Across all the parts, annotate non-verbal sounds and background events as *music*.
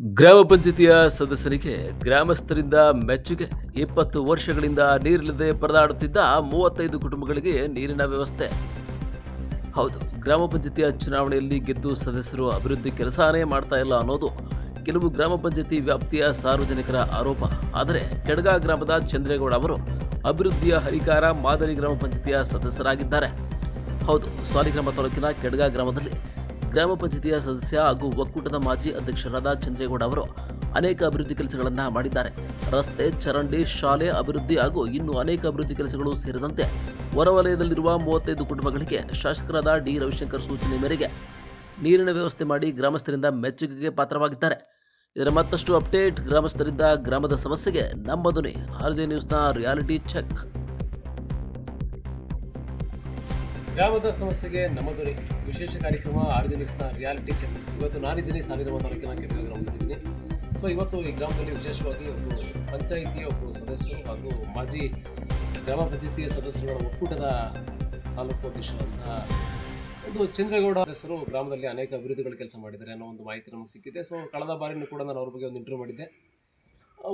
ಗ್ರಾಮ ಪಂಚಾಯತಿಯ ಸದಸ್ಯರಿಗೆ ಗ್ರಾಮಸ್ಥರಿಂದ ಮೆಚ್ಚುಗೆ. ಇಪ್ಪತ್ತು ವರ್ಷಗಳಿಂದ ನೀರಿಲ್ಲದೆ ಪರದಾಡುತ್ತಿದ್ದ ಮೂವತ್ತೈದು ಕುಟುಂಬಗಳಿಗೆ ನೀರಿನ ವ್ಯವಸ್ಥೆ. ಹೌದು, ಗ್ರಾಮ ಪಂಚಾಯತಿಯ ಚುನಾವಣೆಯಲ್ಲಿ ಗೆದ್ದು ಸದಸ್ಯರು ಅಭಿವೃದ್ಧಿ ಕೆಲಸನೇ ಮಾಡ್ತಾ ಇಲ್ಲ ಅನ್ನೋದು ಕೆಲವು ಗ್ರಾಮ ಪಂಚಾಯತಿ ವ್ಯಾಪ್ತಿಯ ಸಾರ್ವಜನಿಕರ ಆರೋಪ. ಆದರೆ ಕೆಡಗ ಗ್ರಾಮದ ಚಂದ್ರೇಗೌಡ ಅವರು ಅಭಿವೃದ್ಧಿಯ ಹರಿಕಾರ ಮಾದರಿ ಗ್ರಾಮ ಪಂಚಾಯತಿಯ ಸದಸ್ಯರಾಗಿದ್ದಾರೆ. ಹೌದು, ಸಾಲಿಗ್ರಾಮ ತಾಲೂಕಿನ ಕೆಡಗ ಗ್ರಾಮದಲ್ಲಿ ಗ್ರಾಮ ಪಂಚಾಯತಿಯ ಸದಸ್ಯ ಹಾಗೂ ಒಕ್ಕೂಟದ ಮಾಜಿ ಅಧ್ಯಕ್ಷರಾದ ಚಂದ್ರೇಗೌಡ ಅವರು ಅನೇಕ ಅಭಿವೃದ್ಧಿ ಕೆಲಸಗಳನ್ನು ಮಾಡಿದ್ದಾರೆ. ರಸ್ತೆ, ಚರಂಡಿ, ಶಾಲೆ ಅಭಿವೃದ್ಧಿ ಹಾಗೂ ಇನ್ನೂ ಅನೇಕ ಅಭಿವೃದ್ಧಿ ಕೆಲಸಗಳು ಸೇರಿದಂತೆ ಹೊರವಲಯದಲ್ಲಿರುವ ಮೂವತ್ತೈದು ಕುಟುಂಬಗಳಿಗೆ ಶಾಸಕರಾದ ಡಿ. ರವಿಶಂಕರ್ ಸೂಚನೆ ಮೇರೆಗೆ ನೀರಿನ ವ್ಯವಸ್ಥೆ ಮಾಡಿ ಗ್ರಾಮಸ್ಥರಿಂದ ಮೆಚ್ಚುಗೆಗೆ ಪಾತ್ರವಾಗಿದ್ದಾರೆ. ಇದರ ಮತ್ತಷ್ಟು ಅಪ್ಡೇಟ್, ಗ್ರಾಮಸ್ಥರಿಂದ ಗ್ರಾಮದ ಸಮಸ್ಯೆಗೆ ನಮ್ಮ ಧ್ವನಿ ಆರ್ ಜೆ ನ್ಯೂಸ್ನ ರಿಯಾಲಿಟಿ ಚೆಕ್. ಗ್ರಾಮದ ಸಮಸ್ಯೆಗೆ ನಮ್ಮ ದೊರೆ ವಿಶೇಷ ಕಾರ್ಯಕ್ರಮ ಆರು ದಿನ ರಿಯಾಲಿಟಿ ಚೆಕ್ ಇವತ್ತು ನಾನಿದ್ದೀನಿ ಸಾಲಿಗ್ರಾಮ ತಾಲೂಕಿನ ಗ್ರಾಮದಲ್ಲಿದ್ದೀನಿ. ಸೊ ಇವತ್ತು ಈ ಗ್ರಾಮದಲ್ಲಿ ವಿಶೇಷವಾಗಿ ಒಬ್ಬರು ಪಂಚಾಯಿತಿಯ ಒಬ್ಬರು ಸದಸ್ಯರು ಹಾಗೂ ಮಾಜಿ ಗ್ರಾಮ ಪಂಚಾಯಿತಿಯ ಸದಸ್ಯರುಗಳ ಒಕ್ಕೂಟದ ತಾಲೂಕು ಅಧ್ಯಕ್ಷರಂತಹ ಒಂದು ಚಂದ್ರಗೌಡ ಹೆಸರು ಗ್ರಾಮದಲ್ಲಿ ಅನೇಕ ಅಭಿವೃದ್ಧಿಗಳು ಕೆಲಸ ಮಾಡಿದ್ದಾರೆ ಅನ್ನೋ ಒಂದು ಮಾಹಿತಿ ನಮಗೆ ಸಿಕ್ಕಿದೆ. ಸೊ ಕಳೆದ ಬಾರಿನೂ ಕೂಡ ನಾನು ಅವ್ರ ಬಗ್ಗೆ ಒಂದು ಇಂಟರ್ವ್ಯೂ ಮಾಡಿದ್ದೆ.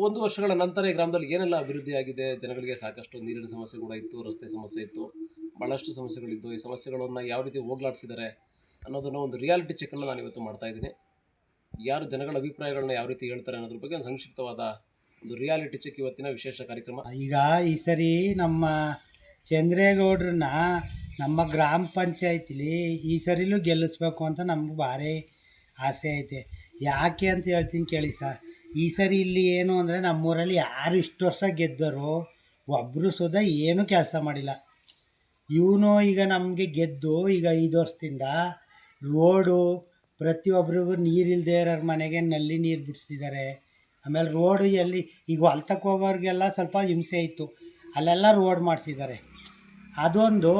ಒಂದು ವರ್ಷಗಳ ನಂತರ ಈ ಗ್ರಾಮದಲ್ಲಿ ಏನೆಲ್ಲ ಅಭಿವೃದ್ಧಿ ಆಗಿದೆ ಜನಗಳಿಗೆ ಸಾಕಷ್ಟು ನೀರಿನ ಸಮಸ್ಯೆ ಕೂಡ ಇತ್ತು, ರಸ್ತೆ ಸಮಸ್ಯೆ ಇತ್ತು. ಭಾಳಷ್ಟು ಸಮಸ್ಯೆಗಳಿದ್ದು, ಈ ಸಮಸ್ಯೆಗಳನ್ನು ಯಾವ ರೀತಿ ಹೋಗ್ಲಾಡಿಸಿದ್ದಾರೆ ಅನ್ನೋದನ್ನು ಒಂದು ರಿಯಾಲಿಟಿ ಚೆಕ್ಕನ್ನು ನಾನು ಇವತ್ತು ಮಾಡ್ತಾ ಇದ್ದೀನಿ. ಯಾರು ಜನಗಳ ಅಭಿಪ್ರಾಯಗಳನ್ನ ಯಾವ ರೀತಿ ಹೇಳ್ತಾರೆ ಅನ್ನೋದ್ರ ಬಗ್ಗೆ ಒಂದು ಸಂಕ್ಷಿಪ್ತವಾದ ಒಂದು ರಿಯಾಲಿಟಿ ಚೆಕ್ ಇವತ್ತಿನ ವಿಶೇಷ ಕಾರ್ಯಕ್ರಮ. ಈಗ ಈ ಸರಿ ನಮ್ಮ ಚಂದ್ರೇಗೌಡ್ರನ್ನ ನಮ್ಮ ಗ್ರಾಮ ಪಂಚಾಯತಿಲಿ ಈ ಸರಿಲೂ ಗೆಲ್ಲಿಸ್ಬೇಕು ಅಂತ ನಮ್ಗೆ ಭಾರಿ ಆಸೆ ಐತೆ. ಯಾಕೆ ಅಂತ ಹೇಳ್ತೀನಿ ಕೇಳಿ ಸರ್. ಈ ಸರಿ ಇಲ್ಲಿ ಏನು ಅಂದರೆ ನಮ್ಮೂರಲ್ಲಿ ಯಾರು ಇಷ್ಟು ವರ್ಷ ಗೆದ್ದರು ಒಬ್ಬರು ಸುದ ಏನೂ ಕೆಲಸ ಮಾಡಿಲ್ಲ. ಇವನು ಈಗ ನಮಗೆ ಗೆದ್ದು ಈಗ ಐದು ವರ್ಷದಿಂದ ರೋಡು ಪ್ರತಿಯೊಬ್ಬರಿಗೂ ನೀರಿಲ್ಲದೆ ಇರೋರ ಮನೆಗೆ ನಲ್ಲಿ ನೀರು ಬಿಡಿಸಿದ್ದಾರೆ. ಆಮೇಲೆ ರೋಡು ಎಲ್ಲಿ, ಈಗ ಹೊಲ್ತಕ್ಕೆ ಹೋಗೋರಿಗೆಲ್ಲ ಸ್ವಲ್ಪ ಹಿಂಸೆ ಇತ್ತು. ಅಲ್ಲೆಲ್ಲ ರೋಡ್ ಮಾಡಿಸಿದ್ದಾರೆ. ಅದೊಂದು,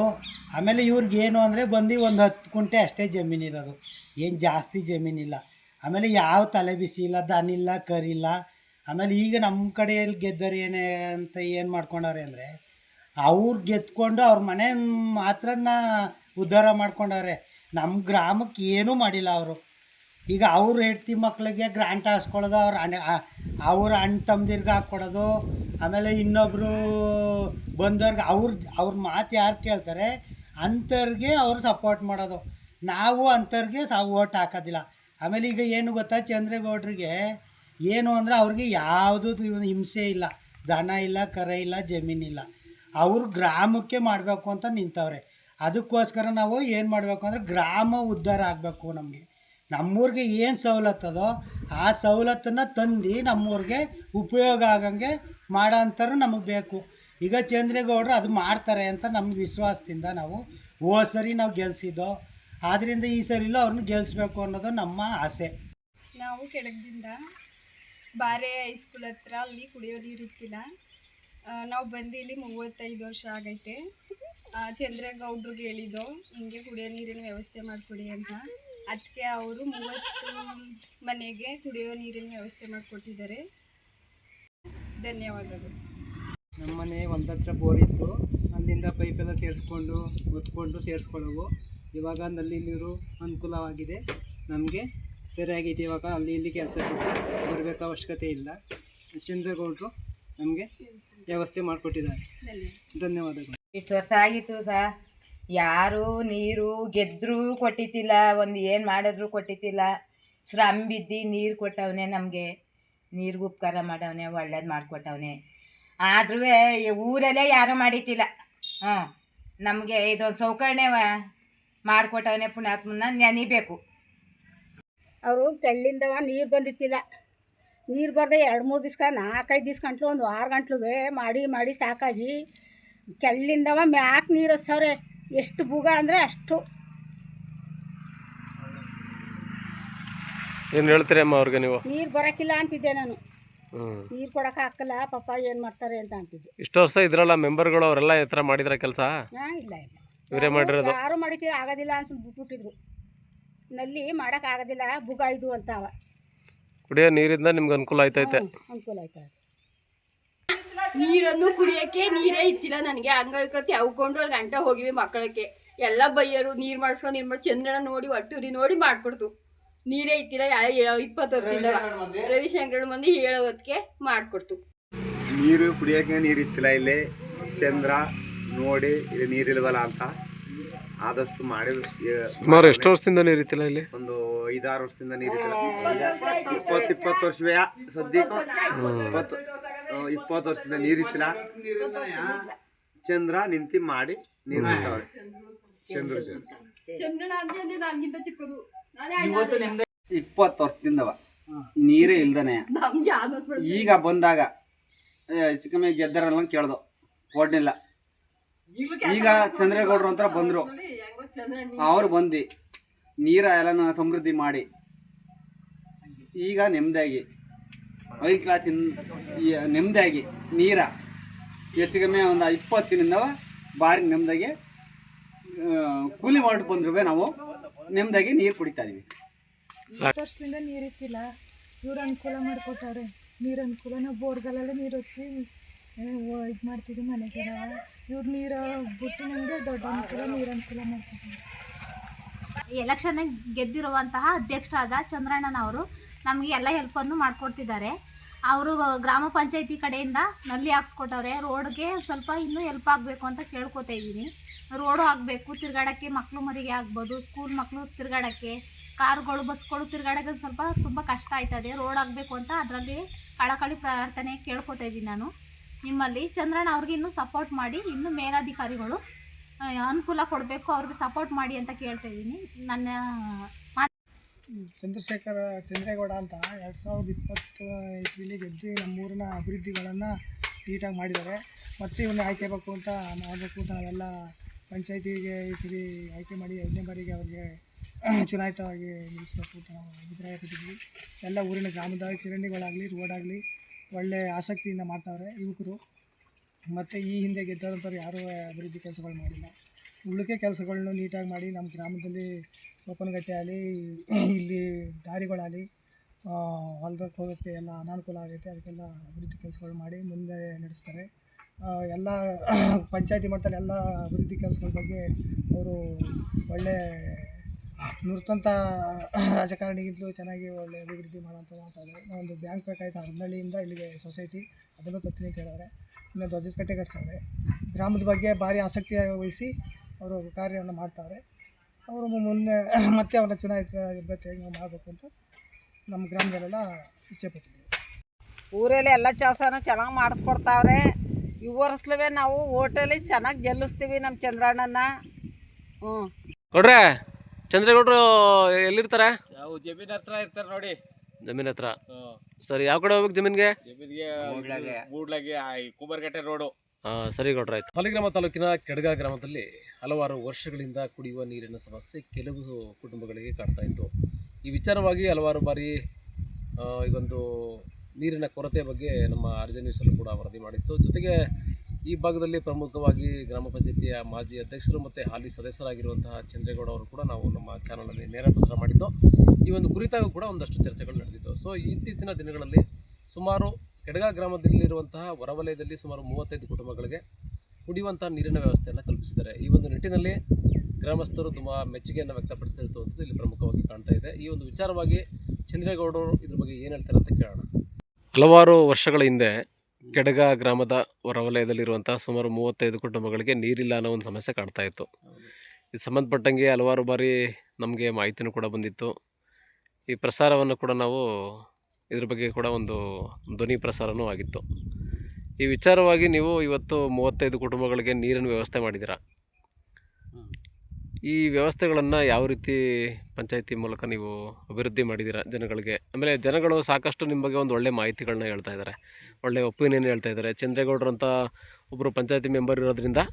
ಆಮೇಲೆ ಇವ್ರಿಗೇನು ಅಂದರೆ ಬಂದು ಒಂದು ಹತ್ತು ಕುಂಟೆ ಅಷ್ಟೇ ಜಮೀನಿರೋದು ಏನು ಜಾಸ್ತಿ ಜಮೀನಿಲ್ಲ ಆಮೇಲೆ ಯಾವ ತಲೆ ಬಿಸಿ ಇಲ್ಲ ದನಿಲ್ಲ ಕರಿಲ್ಲ ಆಮೇಲೆ ಈಗ ನಮ್ಮ ಕಡೆಯಲ್ಲಿ ಗೆದ್ದರು ಏನೇ ಅಂತ ಏನು ಮಾಡ್ಕೊಂಡವ್ರೆ ಅಂದರೆ ಅವ್ರು ಗೆದ್ಕೊಂಡು ಅವ್ರ ಮನೆ ಮಾತ್ರನ ಉದ್ಧಾರ ಮಾಡ್ಕೊಂಡವ್ರೆ. ನಮ್ಮ ಗ್ರಾಮಕ್ಕೆ ಏನೂ ಮಾಡಿಲ್ಲ ಅವರು. ಈಗ ಅವ್ರ ಹೆಂಡ್ತಿ ಮಕ್ಕಳಿಗೆ ಗ್ರಾಂಟ್ ಹಾಸ್ಕೊಳ್ಳೋದು, ಅವ್ರ ಅಣ್ಣ ಅವ್ರ ಅಣ್ಣ ತಮ್ಮದಿರ್ಗೆ ಹಾಕ್ಕೊಡೋದು, ಆಮೇಲೆ ಇನ್ನೊಬ್ಬರು ಬಂದವ್ರಿಗೆ ಅವ್ರ ಅವ್ರ ಮಾತು ಯಾರು ಕೇಳ್ತಾರೆ ಅಂಥವ್ರಿಗೆ ಅವರು ಸಪೋರ್ಟ್ ಮಾಡೋದು. ನಾವು ಅಂಥವ್ರಿಗೆ ಸಾ ಓಟ್ ಹಾಕೋದಿಲ್ಲ. ಆಮೇಲೆ ಈಗ ಏನು ಗೊತ್ತಾ ಚಂದ್ರೇಗೌಡ್ರಿಗೆ? ಏನು ಅಂದರೆ ಅವ್ರಿಗೆ ಯಾವುದೂ ಹಿಂಸೆ ಇಲ್ಲ. ದನ ಇಲ್ಲ, ಕರೆ ಇಲ್ಲ ಜಮೀನಿಲ್ಲ ಅವರು ಗ್ರಾಮಕ್ಕೆ ಮಾಡಬೇಕು ಅಂತ ನಿಂತವ್ರೆ. ಅದಕ್ಕೋಸ್ಕರ ನಾವು ಏನು ಮಾಡಬೇಕು ಅಂದರೆ ಗ್ರಾಮ ಉದ್ಧಾರ ಆಗಬೇಕು ನಮಗೆ. ನಮ್ಮೂರಿಗೆ ಏನು ಸವಲತ್ತದೋ ಆ ಸವಲತ್ತನ್ನು ತಂದು ನಮ್ಮೂರಿಗೆ ಉಪಯೋಗ ಆಗಂಗೆ ಮಾಡೋ ಅಂಥವ್ರು ನಮಗೆ ಬೇಕು. ಈಗ ಚಂದ್ರೇಗೌಡರು ಅದು ಮಾಡ್ತಾರೆ ಅಂತ ನಮ್ಮ ವಿಶ್ವಾಸದಿಂದ ನಾವು ಹೋದ ಸರಿ ನಾವು ಗೆಲ್ಸಿದ್ದೋ ಆದ್ದರಿಂದ ಈ ಸರಿಲೂ ಅವ್ರನ್ನ ಗೆಲ್ಲಿಸ್ಬೇಕು ಅನ್ನೋದು ನಮ್ಮ ಆಸೆ. ನಾವು ಕೆಳಗದಿಂದ ಬಾರೆ ಹೈಸ್ಕೂಲ್ ಹತ್ರ ಅಲ್ಲಿ ಕುಡಿಯೋ ನೀರು ಇರ್ತಿಲ್ಲ ನಾವು ಬಂದು ಇಲ್ಲಿ ಮೂವತ್ತೈದು ವರ್ಷ ಆಗೈತೆ. ಚಂದ್ರೇಗೌಡ್ರಿಗೆ ಹೇಳಿದ್ದು, ಹಿಂಗೆ ಕುಡಿಯೋ ನೀರಿನ ವ್ಯವಸ್ಥೆ ಮಾಡಿಕೊಡಿ ಅಂತ. ಅದಕ್ಕೆ ಅವರು ಮೂವತ್ತು ಮನೆಗೆ ಕುಡಿಯೋ ನೀರಿನ ವ್ಯವಸ್ಥೆ ಮಾಡಿಕೊಟ್ಟಿದ್ದಾರೆ. ಧನ್ಯವಾದಗಳು. ನಮ್ಮ ಮನೆ ಒಂದತ್ರ ಬೋರ್ ಇತ್ತು. ಅಲ್ಲಿಂದ ಪೈಪೆಲ್ಲ ಸೇರಿಸ್ಕೊಂಡು ಹೊತ್ಕೊಂಡು ಸೇರಿಸ್ಕೊಳ್ಳೋವು. ಇವಾಗ ನಲ್ಲಿ ನೀರು ಅನುಕೂಲವಾಗಿದೆ. ನಮಗೆ ಸರಿಯಾಗಿದೆ ಇವಾಗ ಅಲ್ಲಿ ಇಲ್ಲಿ ಕೆಲಸ ಬರಬೇಕು ಅವಶ್ಯಕತೆ ಇಲ್ಲ. ಚಂದ್ರಗೌಡ್ರು ನಮಗೆ ವ್ಯವಸ್ಥೆ ಮಾಡಿಕೊಟ್ಟಿದ್ದಾರೆ. ಧನ್ಯವಾದ. ಧನ್ಯವಾದಗಳು. ಇಷ್ಟು ವರ್ಷ ಆಗಿತ್ತು ಸಹ ಯಾರು ನೀರು ಗೆದ್ದರೂ ಕೊಟ್ಟಿತ್ತಿಲ್ಲ ಒಂದು ಏನು ಮಾಡಿದ್ರು ಕೊಟ್ಟಿತ್ತಿಲ್ಲ. ಶ್ರಮ ಬಿದ್ದು ನೀರು ಕೊಟ್ಟವನೆ ನಮಗೆ. ನೀರಿಗೂ ಉಪಕಾರ ಮಾಡವನೆ ಒಳ್ಳೇದು ಮಾಡಿಕೊಟ್ಟವನೆ. ಆದ್ರೂ ಊರಲ್ಲೇ ಯಾರೂ ಮಾಡಿತ್ತಿಲ್ಲ. ಹ್ಞೂ ನಮಗೆ ಇದೊಂದು ಸೌಕರ್ಯ ಮಾಡಿಕೊಟ್ಟವನೆ ಪುಣ್ಯಾತ್ಮನ ನೆನಿಬೇಕು. ಅವರು ತೆಳ್ಳಿಂದವ ನೀರು ಬಂದಿತ್ತಿಲ್ಲ. ನೀರು ಬರದೆ ಎರಡು ಮೂರು ದಿವ್ಸ ನಾಲ್ಕೈದು ದಿವ್ಸ ಗಂಟ್ಲು ಒಂದು ಆರು ಗಂಟ್ಲುವೆ ಮಾಡಿ ಮಾಡಿ ಸಾಕಾಗಿ. ಕೆಳ್ಳಿಂದವ ಮ್ಯಾಕ್ ನೀರು ಹಚ್ಚವ್ರೆ ಎಷ್ಟು ಬುಗ ಅಂದರೆ ಅಷ್ಟು. ಏನು ಹೇಳ್ತೀರಿ ಅಮ್ಮ ಅವ್ರಿಗೆ ನೀವು? ನೀರು ಬರೋಕ್ಕಿಲ್ಲ ಅಂತಿದ್ದೆ ನಾನು. ನೀರು ಕೊಡಕ್ಕೆ ಹಾಕಲ್ಲ ಪಾಪ ಏನು ಮಾಡ್ತಾರೆ ಅಂತ ಅಂತಿದ್ದೆ. ಇಷ್ಟು ವರ್ಷ ಇದ್ರಲ್ಲ ಮೆಂಬರ್ಗಳು ಅವರೆಲ್ಲ ಈ ಥರ ಮಾಡಿದ್ರ ಕೆಲಸ? ಹಾಂ ಇಲ್ಲ ಇಲ್ಲ. ಇವರೇ ಮಾಡಿರೋದು? ಯಾರು ಮಾಡಿದ್ದೀವಿ ಆಗೋದಿಲ್ಲ ಅನ್ಸ್ಬಿಟ್ಟು ಬಿಟ್ಬಿಟ್ಟಿದ್ರು. ನಲ್ಲಿ ಮಾಡೋಕ್ಕಾಗೋದಿಲ್ಲ ಆಗೋದಿಲ್ಲ ಬುಗ ಇದು ಅಂತ ಅವ ಕುಡಿಯೋ ನೀರಿಂದ ನಿಮ್ಗೆ ಅನುಕೂಲ ಆಯ್ತೈತೆ. ಅನುಕೂಲ ಆಯ್ತು ನೀರನ್ನು ಕುಡಿಯಕ್ಕೆ ನೀರೇ ಇತ್ತಿಲ್ಲ ನನಗೆ. ಹಂಗಲ್ಕತಿ ಅವ್ಕೊಂಡು ಅಲ್ಲಿ ಗಂಟೆ ಹೋಗಿವಿ ಮಕ್ಕಳಕ್ಕೆ ಎಲ್ಲ ಬೈಯರು ನೀರು ಮಾಡಿಸ್ಕೊಂಡು ನೀರು ಮಾಡಿ ಚಂದ್ರನ ನೋಡಿ ಒಟ್ಟುರಿ ನೋಡಿ ಮಾಡ್ಕೊಡ್ತು. ನೀರೇ ಇತ್ತಿಲ್ಲ ಯಾಳೆ ಇಪ್ಪತ್ತು ವರ್ಷದಿಂದ. ರವಿಶಂಕರ್ ಮಂದಿ ಹೇಳೋ ಹೊತ್ತಿಗೆ ಮಾಡ್ಕೊಡ್ತು. ನೀರು ಕುಡಿಯೋಕೆ ನೀರು ಇತ್ತಿಲ್ಲ ಇಲ್ಲಿ. ಚಂದ್ರ ನೋಡಿ ಇಲ್ಲಿ ನೀರಿಲ್ವಲ್ಲ ಅಂತ ಆದಷ್ಟು ಮಾಡಿದ್ರು ಸುಮಾರು ಎಷ್ಟು ವರ್ಷದಿಂದ ನೀರಿತ್ತಿಲ್ಲ ಇಲ್ಲಿ? ಒಂದು ಐದಾರು ವರ್ಷದಿಂದ ನೀರು ಇಪ್ಪತ್ತು ಇಪ್ಪತ್ತು ವರ್ಷವೇ ಸದ್ಯಕ್ಕೆ. ಇಪ್ಪತ್ತು ಇಪ್ಪತ್ತು ವರ್ಷದಿಂದ ನೀರಿತ್ತಿಲ್ಲ ಚಂದ್ರ ನಿಂತಿ ಮಾಡಿ ನೀರು ಬಿಟ್ಟವ್ರೆ ಚಂದ್ರ ಇಪ್ಪತ್ತು ವರ್ಷದಿಂದವ. ನೀರೇ ಇಲ್ದನೆ. ಈಗ ಬಂದಾಗ ಹೆಚ್ಚು ಕಮ್ಮಿ ಗೆದ್ದರಲ್ಲ ಕೇಳ್ದು. ಓಡ್ನಿಲ್ಲ. ಈಗ ಚಂದ್ರೇಗೌಡರು ಅಂತ ಬಂದ್ರು. ಅವ್ರು ಬಂದು. ನೀರ ಎಲ್ಲ ಸಮೃದ್ಧಿ ಮಾಡಿ. ಈಗ ನೆಮ್ಮದಿಯಾಗಿ ಐದು ಕ್ಲಾಸಿನ ನೆಮ್ಮದಿಯಾಗಿ ನೀರ ಹೆಚ್ಚು ಕಮ್ಮಿ ಒಂದು ಇಪ್ಪತ್ತಿನಿಂದ ಭಾರಿ ನೆಮ್ಮದಿಗೆ ಕೂಲಿ ಮಾಡಿ ಬಂದ್ರು ನಾವು ನೆಮ್ಮದಿಯಾಗಿ ನೀರು ಕುಡಿತಾ ಇದೀವಿ. ವರ್ಷದಿಂದ ನೀರಿತ್ತಿಲ್ಲ ಇವ್ರು ಅನುಕೂಲ ಮಾಡಿಕೊಟ್ಟವ್ರೆ ನೀರು ಅನುಕೂಲ. ನಾವು ಬೋರ್ಗಲ್ಲೇ ನೀರು ಹಚ್ಚಿ ಇದು ಮಾಡ್ತಿದ್ವಿ ಮನೆಗೆ ಇವ್ರ ನೀರು ಬಿಟ್ಟು ನಮಗೆ ದೊಡ್ಡ ಅನುಕೂಲ ನೀರು ಅನುಕೂಲ ಮಾಡ್ತಿದ್ವಿ. ಎಲೆಕ್ಷನ್ ಗೆದ್ದಿರುವಂತಹ ಅಧ್ಯಕ್ಷರಾದ ಚಂದ್ರಣ್ಣನವರು ನಮಗೆ ಎಲ್ಲ ಹೆಲ್ಪನ್ನು ಮಾಡಿಕೊಡ್ತಿದ್ದಾರೆ. ಅವರು ಗ್ರಾಮ ಪಂಚಾಯತಿ ಕಡೆಯಿಂದ ನಲ್ಲಿ ಹಾಕ್ಸ್ಕೊಟ್ಟವ್ರೆ, ರೋಡ್ಗೆ ಸ್ವಲ್ಪ ಇನ್ನೂ ಹೆಲ್ಪ್ ಆಗಬೇಕು ಅಂತ ಕೇಳ್ಕೊತಾ ಇದ್ದೀನಿ. ರೋಡು ಆಗಬೇಕು, ತಿರ್ಗಾಡೋಕ್ಕೆ ಮಕ್ಕಳು ಮರಿಗೆ ಆಗ್ಬೋದು ಸ್ಕೂಲ್ ಮಕ್ಕಳು ತಿರ್ಗಾಡೋಕ್ಕೆ, ಕಾರುಗಳು ಬಸ್ಗಳು ತಿರ್ಗಾಡೋಕ್ಕೆ ಸ್ವಲ್ಪ ತುಂಬ ಕಷ್ಟ ಆಯ್ತದೆ. ರೋಡ್ ಆಗಬೇಕು ಅಂತ ಅದರಲ್ಲಿ ಕಳಕಳಿ ಪ್ರಾರ್ಥನೆ ಕೇಳ್ಕೊತಾ ಇದ್ದೀನಿ ನಾನು. ನಿಮ್ಮಲ್ಲಿ ಚಂದ್ರಣ್ಣ ಅವ್ರಿಗೆ ಇನ್ನೂ ಸಪೋರ್ಟ್ ಮಾಡಿ, ಇನ್ನೂ ಮೇಲಾಧಿಕಾರಿಗಳು ಅನುಕೂಲ ಕೊಡಬೇಕು, ಅವ್ರಿಗೆ ಸಪೋರ್ಟ್ ಮಾಡಿ ಅಂತ ಕೇಳ್ತಾ ಇದ್ದೀನಿ. ನನ್ನ ಚಂದ್ರಶೇಖರ ಚಂದ್ರೇಗೌಡ ಅಂತ ಎರಡು ಸಾವಿರದ ಇಪ್ಪತ್ತು ಇಸ್ವಿಲಿ ಗೆದ್ದು ನಮ್ಮೂರಿನ ಅಭಿವೃದ್ಧಿಗಳನ್ನು ನೀಟಾಗಿ ಮಾಡಿದ್ದಾರೆ. ಮತ್ತೆ ಇವನ್ನ ಆಯ್ಕೆ ಬೇಕು ಅಂತ ಮಾಡಬೇಕು ಅಂತ ನಾವೆಲ್ಲ ಪಂಚಾಯತಿಗೆ ಈ ಸರಿ ಆಯ್ಕೆ ಮಾಡಿ ಎರಡನೇ ಬಾರಿಗೆ ಅವ್ರಿಗೆ *clears throat* ಚುನಾಯಿತವಾಗಿ ನಿಲ್ಲಿಸ್ಬೇಕು ಅಂತ ನಾವು ಅಭಿಪ್ರಾಯ ಪಟ್ಟಿದ್ದೀವಿ. ಎಲ್ಲ ಊರಿನ ಗ್ರಾಮದ ಚರಂಡಿಗಳಾಗಲಿ ರೋಡಾಗಲಿ ಒಳ್ಳೆ ಆಸಕ್ತಿಯಿಂದ ಮಾಡ್ತಾವ್ರೆ ಯುವಕರು. ಮತ್ತು ಈ ಹಿಂದೆ ಗೆದ್ದಾದಂಥವ್ರು ಯಾರೂ ಅಭಿವೃದ್ಧಿ ಕೆಲಸಗಳು ಮಾಡಿಲ್ಲ. ಉಳಿಕೆ ಕೆಲಸಗಳನ್ನು ನೀಟಾಗಿ ಮಾಡಿ ನಮ್ಮ ಗ್ರಾಮದಲ್ಲಿ ಸೋಪನಗಟ್ಟೆ ಆಗಲಿ, ಇಲ್ಲಿ ದಾರಿಗಳಾಗಲಿ ಹೊಲದಕ್ಕೆ ಹೋಗೋಕ್ಕೆ ಎಲ್ಲ ಅನಾನುಕೂಲ ಆಗೈತೆ, ಅದಕ್ಕೆಲ್ಲ ಅಭಿವೃದ್ಧಿ ಕೆಲಸಗಳು ಮಾಡಿ ಮುಂದೆ ನಡೆಸ್ತಾರೆ. ಎಲ್ಲ *coughs* ಪಂಚಾಯತಿ ಮಟ್ಟದಲ್ಲಿ ಎಲ್ಲ ಅಭಿವೃದ್ಧಿ ಕೆಲಸಗಳ ಬಗ್ಗೆ ಅವರು ಒಳ್ಳೆ ನುರ್ತಂಥ *coughs* ರಾಜಕಾರಣಿಗಿಂತಲೂ ಚೆನ್ನಾಗಿ ಒಳ್ಳೆ ಅಭಿವೃದ್ಧಿ ಮಾಡೋಂಥ ಒಂದು ಬ್ಯಾಂಕ್ ಬೇಕಾಯ್ತು ಹರದಳ್ಳಿಯಿಂದ ಇಲ್ಲಿಗೆ ಸೊಸೈಟಿ, ಅದನ್ನು ಪ್ರತಿನಿಧಿ ಹೇಳಿದ್ರೆ ಇನ್ನು ಧ್ವಜಸ್ಕಟ್ಟೆ ಕಟ್ಸವ್ರೆ ಗ್ರಾಮದ ಬಗ್ಗೆ ಭಾರಿ ಆಸಕ್ತಿ ವಹಿಸಿ ಅವರು ಕಾರ್ಯವನ್ನು ಮಾಡ್ತಾರೆ. ಅವರು ಮುಂದೆ *coughs* ಮತ್ತೆ ಅವರ ಚುನಾಯಿತ ಅಭ್ಯರ್ಥಿಯಾಗಿ ನಾವು ಮಾಡಬೇಕು ಅಂತ ನಮ್ಮ ಗ್ರಾಮದಲ್ಲೆಲ್ಲ ಇಚ್ಛೆ ಪಟ್ಟಿದ್ದೀವಿ. ಊರಲ್ಲಿ ಎಲ್ಲ ಕೆಲಸನೂ ಚೆನ್ನಾಗಿ ಮಾಡಿಸ್ಕೊಡ್ತಾವ್ರೆ. ಈ ವರ್ಷಲೇ ನಾವು ಓಟಲ್ಲಿ ಚೆನ್ನಾಗಿ ಗೆಲ್ಲಿಸ್ತೀವಿ ನಮ್ಮ ಚಂದ್ರಣ್ಣನ ಹ್ಞೂ ನೋಡ್ರೆ ಚಂದ್ರಗೌಡರು ಎಲ್ಲಿರ್ತಾರೆ? ಯಾವ ಜಮೀನ್ ಹತ್ರ ಇರ್ತಾರೆ ನೋಡಿ. ಜಮೀನ್ ಹತ್ರ. ಸರಿ ಯಾವ ಕಡೆ ಹೋಗ್ಬೇಕು ಜಮೀನ್ಗೆ? ಕುಂಬರ್ಗಟ್ಟೆ ರೋಡ್ ರೋಡು ಹಾಂ ಸರಿ ಗೌಡ್ರ ಆಯ್ತು. ಸಾಲಿಗ್ರಾಮ ತಾಲೂಕಿನ ಕೆಡಗ ಗ್ರಾಮದಲ್ಲಿ ಹಲವಾರು ವರ್ಷಗಳಿಂದ ಕುಡಿಯುವ ನೀರಿನ ಸಮಸ್ಯೆ ಕೆಲವು ಕುಟುಂಬಗಳಿಗೆ ಕಾಡ್ತಾ ಇತ್ತು. ಈ ವಿಚಾರವಾಗಿ ಹಲವಾರು ಬಾರಿ ಈಗೊಂದು ಈ ಒಂದು ನೀರಿನ ಕೊರತೆ ಬಗ್ಗೆ ನಮ್ಮ ಅರ್ಜಿ ನ್ಯೂಸಲ್ಲೂ ಕೂಡ ವರದಿ ಮಾಡಿತ್ತು. ಜೊತೆಗೆ ಈ ಭಾಗದಲ್ಲಿ ಪ್ರಮುಖವಾಗಿ ಗ್ರಾಮ ಪಂಚಾಯತಿಯ ಮಾಜಿ ಅಧ್ಯಕ್ಷರು ಮತ್ತು ಹಾಲಿ ಸದಸ್ಯರಾಗಿರುವಂತಹ ಚಂದ್ರೇಗೌಡ ಅವರು ಕೂಡ ನಾವು ನಮ್ಮ ಚಾನಲಲ್ಲಿ ನೇರ ಪ್ರಸಾರ ಮಾಡಿದ್ದು. ಈ ಒಂದು ಕುರಿತಾಗೂ ಕೂಡ ಒಂದಷ್ಟು ಚರ್ಚೆಗಳು ನಡೆದಿತ್ತು ಸೊ ಇತ್ತೀಚಿನ ದಿನಗಳಲ್ಲಿ ಸುಮಾರು ಕೆಡಗ ಗ್ರಾಮದಲ್ಲಿರುವಂತಹ ಹೊರವಲಯದಲ್ಲಿ ಸುಮಾರು ಮೂವತ್ತೈದು ಕುಟುಂಬಗಳಿಗೆ ಕುಡಿಯುವಂತಹ ನೀರಿನ ವ್ಯವಸ್ಥೆಯನ್ನು ಕಲ್ಪಿಸಿದ್ದಾರೆ. ಈ ಒಂದು ನಿಟ್ಟಿನಲ್ಲಿ ಗ್ರಾಮಸ್ಥರು ತುಂಬ ಮೆಚ್ಚುಗೆಯನ್ನು ವ್ಯಕ್ತಪಡಿಸಿರುವಂಥದ್ದು ಇಲ್ಲಿ ಪ್ರಮುಖವಾಗಿ ಕಾಣ್ತಾ ಇದೆ. ಈ ಒಂದು ವಿಚಾರವಾಗಿ ಚಂದ್ರೇಗೌಡರು ಇದ್ರ ಬಗ್ಗೆ ಏನು ಹೇಳ್ತಾರೆ ಅಂತ ಕೇಳೋಣ. ಹಲವಾರು ವರ್ಷಗಳ ಹಿಂದೆ ಕೆಡಗ ಗ್ರಾಮದ ಹೊರವಲಯದಲ್ಲಿರುವಂತಹ ಸುಮಾರು ಮೂವತ್ತೈದು ಕುಟುಂಬಗಳಿಗೆ ನೀರಿಲ್ಲ ಅನ್ನೋ ಒಂದು ಸಮಸ್ಯೆ ಕಾಡ್ತಾ ಇತ್ತು. ಇದು ಸಂಬಂಧಪಟ್ಟಂಗೆ ಹಲವಾರು ಬಾರಿ ನಮಗೆ ಮಾಹಿತಿನೂ ಕೂಡ ಬಂದಿತ್ತು. ಈ ಪ್ರಸಾರವನ್ನು ಕೂಡ ನಾವು ಇದ್ರ ಬಗ್ಗೆ ಕೂಡ ಒಂದು ಧ್ವನಿ ಪ್ರಸಾರನೂ ಆಗಿತ್ತು. ಈ ವಿಚಾರವಾಗಿ ನೀವು ಇವತ್ತು ಮೂವತ್ತೈದು ಕುಟುಂಬಗಳಿಗೆ ನೀರಿನ ವ್ಯವಸ್ಥೆ ಮಾಡಿದ್ದೀರ? ಈ ವ್ಯವಸ್ಥೆಗಳನ್ನು ಯಾವ ರೀತಿ ಪಂಚಾಯತಿ ಮೂಲಕ ನೀವು ಅಭಿವೃದ್ಧಿ ಮಾಡಿದ್ದೀರಾ ಜನಗಳಿಗೆ? ಆಮೇಲೆ ಜನಗಳು ಸಾಕಷ್ಟು ನಿಮ್ಮ ಬಗ್ಗೆ ಒಂದು ಒಳ್ಳೆ ಮಾಹಿತಿಗಳನ್ನ ಹೇಳ್ತಾ ಇದ್ದಾರೆ. ಒಳ್ಳೆ ಒಪಿನಿಯನ್ ಹೇಳ್ತಾ ಇದ್ದಾರೆ. ಚಂದ್ರೇಗೌಡರಂಥ ಒಬ್ಬರು ಪಂಚಾಯತಿ ಮೆಂಬರ್ ಇರೋದ್ರಿಂದ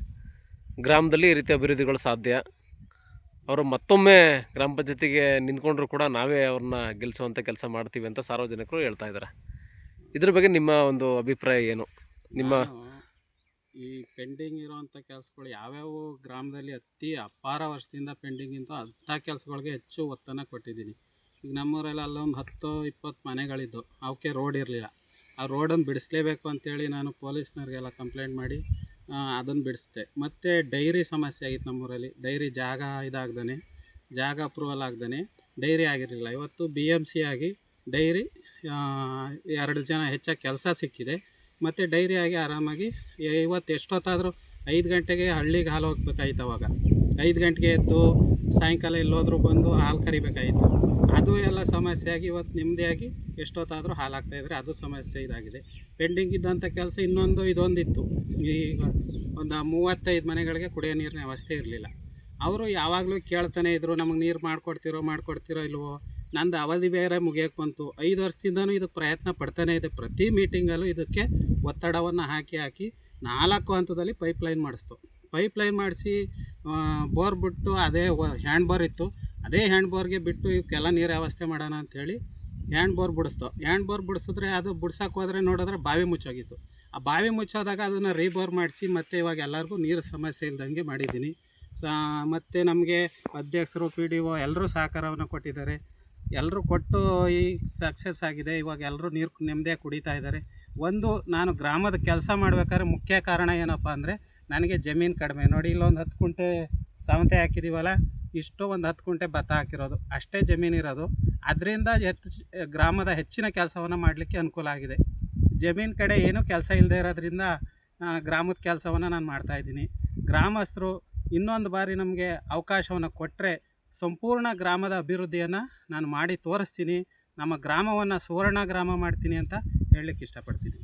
ಗ್ರಾಮದಲ್ಲಿ ಈ ರೀತಿ ಅಭಿವೃದ್ಧಿಗಳು ಸಾಧ್ಯ. ಅವರು ಮತ್ತೊಮ್ಮೆ ಗ್ರಾಮ ಪಂಚಾಯತಿಗೆ ನಿಂತ್ಕೊಂಡ್ರು ಕೂಡ ನಾವೇ ಅವ್ರನ್ನ ಗೆಲ್ಲಿಸುವಂಥ ಕೆಲಸ ಮಾಡ್ತೀವಿ ಅಂತ ಸಾರ್ವಜನಿಕರು ಹೇಳ್ತಾ ಇದ್ದಾರೆ. ಇದ್ರ ಬಗ್ಗೆ ನಿಮ್ಮ ಒಂದು ಅಭಿಪ್ರಾಯ ಏನು? ನಿಮ್ಮ ಈ ಪೆಂಡಿಂಗ್ ಇರುವಂಥ ಕೆಲಸಗಳು ಯಾವ್ಯಾವ ಗ್ರಾಮದಲ್ಲಿ ಅತಿ ಅಪಾರ ವರ್ಷದಿಂದ ಪೆಂಡಿಂಗ್ ಇಂತ ಅಂಥ ಕೆಲಸಗಳಿಗೆ ಹೆಚ್ಚು ಒತ್ತನ್ನು ಕೊಟ್ಟಿದ್ದೀನಿ. ಈಗ ನಮ್ಮೂರಲ್ಲಿ ಅಲ್ಲೊಂದು ಹತ್ತು ಇಪ್ಪತ್ತು ಮನೆಗಳಿದ್ದು ಅವಕ್ಕೆ ರೋಡ್ ಇರಲಿಲ್ಲ. ಆ ರೋಡನ್ನು ಬಿಡಿಸ್ಲೇಬೇಕು ಅಂತೇಳಿ ನಾನು ಪೊಲೀಸ್ನವ್ರಿಗೆಲ್ಲ ಕಂಪ್ಲೇಂಟ್ ಮಾಡಿ ಅದನ್ನು ಬಿಡಿಸಿದೆ ಮತ್ತು ಡೈರಿ ಸಮಸ್ಯೆ ಆಗಿತ್ತು ನಮ್ಮೂರಲ್ಲಿ. ಡೈರಿ ಜಾಗ ಇದಾಗ್ದೇ ಜಾಗ ಅಪ್ರೂವಲ್ ಆಗ್ದೇ ಡೈರಿ ಆಗಿರಲಿಲ್ಲ. ಇವತ್ತು ಬಿ ಎಂ ಸಿ ಆಗಿ ಡೈರಿ ಎರಡು ಜನ ಹೆಚ್ಚಾಗಿ ಕೆಲಸ ಸಿಕ್ಕಿದೆ. ಮತ್ತು ಡೈರಿ ಆಗಿ ಆರಾಮಾಗಿ ಇವತ್ತು ಎಷ್ಟೊತ್ತಾದರೂ ಐದು ಗಂಟೆಗೆ ಹಳ್ಳಿಗೆ ಹಾಲು ಹೋಗ್ಬೇಕಾಯ್ತು ಅವಾಗ. ಐದು ಗಂಟೆಗೆ ಎದ್ದು ಸಾಯಂಕಾಲ ಎಲ್ಲೋದ್ರೂ ಬಂದು ಹಾಲು ಕರಿಬೇಕಾಯಿತು. ಅದು ಎಲ್ಲ ಸಮಸ್ಯೆ ಆಗಿ, ಇವತ್ತು ನೆಮ್ಮದಿಯಾಗಿ ಎಷ್ಟೊತ್ತಾದರೂ ಹಾಲಾಗ್ತಾ ಇದ್ದರೆ ಅದು ಸಮಸ್ಯೆ ಇದಾಗಿದೆ. ಪೆಂಡಿಂಗ್ ಇದ್ದಂಥ ಕೆಲಸ ಇನ್ನೊಂದು ಇದೊಂದಿತ್ತು. ಈಗ ಒಂದು ಮೂವತ್ತೈದು ಮನೆಗಳಿಗೆ ಕುಡಿಯೋ ನೀರಿನ ವ್ಯವಸ್ಥೆ ಇರಲಿಲ್ಲ. ಅವರು ಯಾವಾಗಲೂ ಕೇಳ್ತಾನೆ ಇದ್ರು, ನಮಗೆ ನೀರು ಮಾಡಿಕೊಡ್ತಿರೋ ಮಾಡಿಕೊಡ್ತಿರೋ ಇಲ್ವೋ? ನಂದು ಅವಧಿ ಬೇರೆ ಮುಗಿಯೋಕೆ ಬಂತು. ಐದು ವರ್ಷದಿಂದನೂ ಇದಕ್ಕೆ ಪ್ರಯತ್ನ ಪಡ್ತಾನೆ ಇದೆ. ಪ್ರತಿ ಮೀಟಿಂಗಲ್ಲೂ ಇದಕ್ಕೆ ಒತ್ತಡವನ್ನು ಹಾಕಿ ಹಾಕಿ ನಾಲ್ಕು ಹಂತದಲ್ಲಿ ಪೈಪ್ಲೈನ್ ಮಾಡಿಸ್ತು. ಪೈಪ್ಲೈನ್ ಮಾಡಿಸಿ ಬೋರ್ ಬಿಟ್ಟು ಅದೇ ಹ್ಯಾಂಡ್ ಬೋರ್ ಇತ್ತು. ಅದೇ ಹ್ಯಾಂಡ್ ಬೋರ್ಗೆ ಬಿಟ್ಟು ಇವಕ್ಕೆಲ್ಲ ನೀರು ವ್ಯವಸ್ಥೆ ಮಾಡೋಣ ಅಂಥೇಳಿ ಹ್ಯಾಂಡ್ ಬೋರ್ ಬಿಡಿಸ್ತು. ಹ್ಯಾಂಡ್ ಬೋರ್ ಬಿಡಿಸಿದ್ರೆ ಅದು ಬಿಡ್ಸೋಕೆ ಹೋದರೆ ನೋಡಿದ್ರೆ ಬಾವಿ ಮುಚ್ಚೋಗಿತ್ತು. ಆ ಬಾವಿ ಮುಚ್ಚೋದಾಗ ಅದನ್ನು ರೀಬೋರ್ ಮಾಡಿಸಿ ಮತ್ತು ಇವಾಗ ಎಲ್ಲರಿಗೂ ನೀರು ಸಮಸ್ಯೆ ಇಲ್ದಂಗೆ ಮಾಡಿದ್ದೀನಿ. ಸೊ, ಮತ್ತು ನಮಗೆ ಅಧ್ಯಕ್ಷರು ಪಿ ಡಿ ಒ ಎಲ್ಲರೂ ಸಹಕಾರವನ್ನು ಕೊಟ್ಟಿದ್ದಾರೆ. ಎಲ್ಲರೂ ಕೊಟ್ಟು ಈ ಸಕ್ಸಸ್ ಆಗಿದೆ. ಇವಾಗ ಎಲ್ಲರೂ ನೀರು ನೆಮ್ಮದಿಯಾಗಿ ಕುಡಿತಾ ಇದ್ದಾರೆ. ಒಂದು, ನಾನು ಗ್ರಾಮದ ಕೆಲಸ ಮಾಡಬೇಕಾದ್ರೆ ಮುಖ್ಯ ಕಾರಣ ಏನಪ್ಪ ಅಂದರೆ ನನಗೆ ಜಮೀನು ಕಡಿಮೆ. ನೋಡಿ, ಇಲ್ಲೊಂದು ಹತ್ತು ಕುಂಟೆ ಸಾವಂತೆ ಹಾಕಿದ್ದೀವಲ್ಲ ಇಷ್ಟು ಒಂದು ಹತ್ತು ಕುಂಟೆ ಭತ್ತ ಹಾಕಿರೋದು, ಅಷ್ಟೇ ಜಮೀನಿರೋದು ಅದರಿಂದ ಹೆಚ್ಚು, ಗ್ರಾಮದ ಹೆಚ್ಚಿನ ಕೆಲಸವನ್ನು ಮಾಡಲಿಕ್ಕೆ ಅನುಕೂಲ ಆಗಿದೆ. ಜಮೀನು ಕಡೆ ಏನೂ ಕೆಲಸ ಇಲ್ಲದೆ ಇರೋದ್ರಿಂದ ಗ್ರಾಮದ ಕೆಲಸವನ್ನು ನಾನು ಮಾಡ್ತಾಯಿದ್ದೀನಿ ಗ್ರಾಮಸ್ಥರು ಇನ್ನೊಂದು ಬಾರಿ ನಮಗೆ ಅವಕಾಶವನ್ನು ಕೊಟ್ಟರೆ ಸಂಪೂರ್ಣ ಗ್ರಾಮದ ಅಭಿವೃದ್ಧಿಯನ್ನು ನಾನು ಮಾಡಿ ತೋರಿಸ್ತೀನಿ. ನಮ್ಮ ಗ್ರಾಮವನ್ನು ಸುವರ್ಣ ಗ್ರಾಮ ಮಾಡ್ತೀನಿ ಅಂತ ಹೇಳಲಿಕ್ಕೆ ಇಷ್ಟಪಡ್ತೀನಿ.